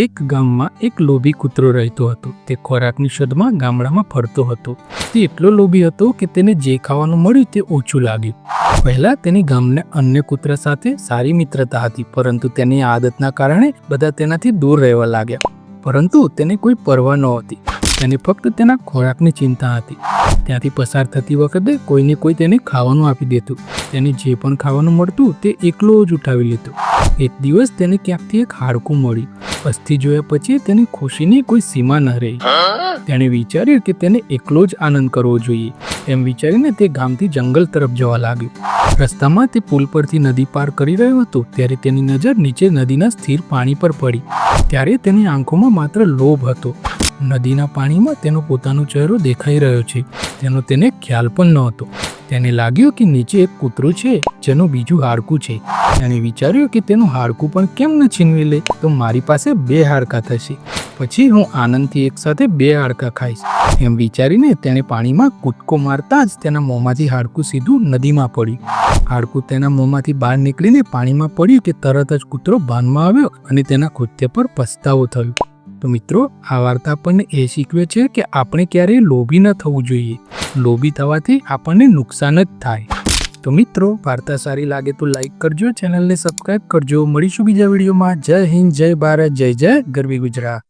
એક ગામમાં એક લોભી કૂતરો રહેતો હતો. તે ખોરાકની શોધમાં ગામડામાં ફરતો હતો. તે એટલો લોભી હતો કે તેને જે ખાવાનું મળ્યું તે ઓછું લાગ્યું. પહેલા તેની ગામને અન્ય કૂતરા સાથે સારી મિત્રતા હતી, પરંતુ તેની આદતના કારણે બધા તેનાથી દૂર રહેવા લાગ્યા. પરંતુ તેને કોઈ પરવા નહોતી. તેને ફક્ત તેના ખોરાકની ચિંતા હતી. ત્યાંથી પસાર થતી વખતે કોઈને કોઈ તેને ખાવાનું આપી દેતું. તેને જે પણ ખાવાનું મળતું તે એકલો જ ઉઠાવી લેતો. એક દિવસ તેને ક્યાંકથી એક હાડકું મળ્યું. અસ્થિ જોયા પછી તેની ખુશીની કોઈ સીમા ન રહી. તેણે વિચાર્યું કે તેને એકલો જ આનંદ કરવો જોઈએ. એમ વિચારીને તે ગામથી જંગલ તરફ જવા લાગ્યો. રસ્તામાં તે પુલ પરથી નદી પાર કરી રહ્યો હતો, ત્યારે તેની નજર નીચે નદીના સ્થિર પાણી પર પડી. ત્યારે તેની આંખોમાં માત્ર લોભ હતો. નદીના પાણીમાં તેનો પોતાનો ચહેરો દેખાઈ રહ્યો છે. તેનો તેને ખ્યાલ પણ નહોતો. તેને લાગ્યું કે નીચે એક કૂતરું છે, જેનું બીજું હાડકું છે. તેણે વિચાર્યું કે તેનું હાડકું પણ કેમ ન છીનવી લે, તો મારી પાસે બે હાડકા થશે. પછી હું આનંદથી એકસાથે બે હાડકાં ખાઈશ. એમ વિચારીને તેણે પાણીમાં કૂદકો મારતા જ તેના મોંમાંથી હાડકું સીધું નદીમાં પડ્યું. હાડકું તેના મોંમાંથી બહાર નીકળીને પાણીમાં પડ્યું કે તરત જ કૂતરો ભાનમાં આવ્યો અને તેના કૃત્ય પર પસ્તાવો થયો. તો મિત્રો, આ વાર્તા આપણને એ શીખવે છે કે આપણે ક્યારેય લોભી ન થવું જોઈએ. લોભી થવાથી આપણને નુકસાન જ થાય. તો મિત્રો, વાર્તા સારી લાગે તો લાઈક કરજો, ચેનલને સબસ્ક્રાઇબ કરજો. મળીશું બીજા વિડીયોમાં. જય હિન્દ, જય ભારત, જય જય ગરવી ગુજરાત.